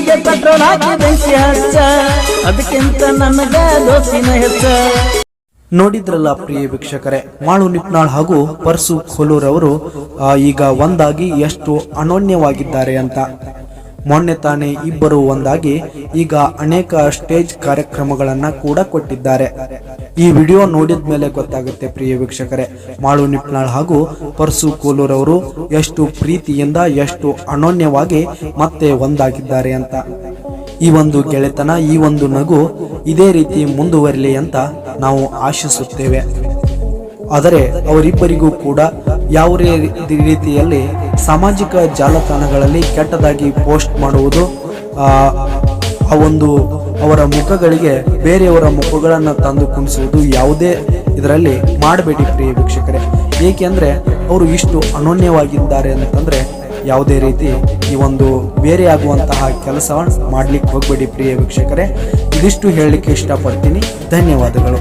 ಪ್ರೀತಿಗೆ ಪೆಟ್ರೋಲ್ ಹಾಕಿ ಬೆಂಕಿ ಹಚ್ಚ. ಅದಕ್ಕಿಂತ ನನಗ ದೋಸಿನ ಹೆಚ್ಚ. ನೋಡಿದ್ರಲ್ಲ ಪ್ರಿಯ ವೀಕ್ಷಕರೇ, ಮಾಳು ನಿಪ್ನಾಳ್ ಹಾಗೂ ಪರ್ಸು ಖೋಲೂರ್ ಅವರು ಈಗ ಒಂದಾಗಿ ಎಷ್ಟು ಅನೋನ್ಯವಾಗಿದ್ದಾರೆ ಅಂತ. ಮೊನ್ನೆ ತಾನೇ ಇಬ್ಬರು ಒಂದಾಗಿ ಈಗ ಅನೇಕ ಸ್ಟೇಜ್ ಕಾರ್ಯಕ್ರಮಗಳನ್ನ ಕೂಡ ಕೊಟ್ಟಿದ್ದಾರೆ. ಈ ವಿಡಿಯೋ ನೋಡಿದ ಮೇಲೆ ಗೊತ್ತಾಗುತ್ತೆ ಪ್ರಿಯ ವೀಕ್ಷಕರೇ, ಮಾಳು ನಿಪ್ನಾಳ್ ಹಾಗೂ ಪರ್ಸು ಕೋಲೂರ್ ಅವರು ಎಷ್ಟು ಪ್ರೀತಿಯಿಂದ, ಎಷ್ಟು ಅನೋನ್ಯವಾಗಿ ಮತ್ತೆ ಒಂದಾಗಿದ್ದಾರೆ ಅಂತ. ಈ ಒಂದು ಗೆಳೆತನ, ಈ ಒಂದು ನಗು ಇದೇ ರೀತಿ ಮುಂದುವರಿಲಿ ಅಂತ ನಾವು ಆಶಿಸುತ್ತೇವೆ. ಆದರೆ ಅವರಿಬ್ಬರಿಗೂ ಕೂಡ ಯಾವ ರೀತಿಯಲ್ಲಿ ಸಾಮಾಜಿಕ ಜಾಲತಾಣಗಳಲ್ಲಿ ಕೆಟ್ಟದಾಗಿ ಪೋಸ್ಟ್ ಮಾಡುವುದು ಆ, ಒಂದು ಅವರ ಮುಖಗಳಿಗೆ ಬೇರೆಯವರ ಮುಖಗಳನ್ನು ತಂದು ಕುಣಿಸುವುದು ಯಾವುದೇ ಇದರಲ್ಲಿ ಮಾಡಬೇಡಿ ಪ್ರಿಯ ವೀಕ್ಷಕರೇ. ಏಕೆಂದರೆ ಅವರು ಇಷ್ಟು ಅನೋನ್ಯವಾಗಿದ್ದಾರೆ ಅಂತಂದರೆ ಯಾವುದೇ ರೀತಿ ಈ ಒಂದು ಬೇರೆ ಆಗುವಂತಹ ಕೆಲಸ ಮಾಡ್ಲಿಕ್ಕೆ ಹೋಗಬೇಡಿ ಪ್ರಿಯ ವೀಕ್ಷಕರೇ. ಇದಿಷ್ಟು ಹೇಳಲಿಕ್ಕೆ ಇಷ್ಟಪಡ್ತೀನಿ. ಧನ್ಯವಾದಗಳು.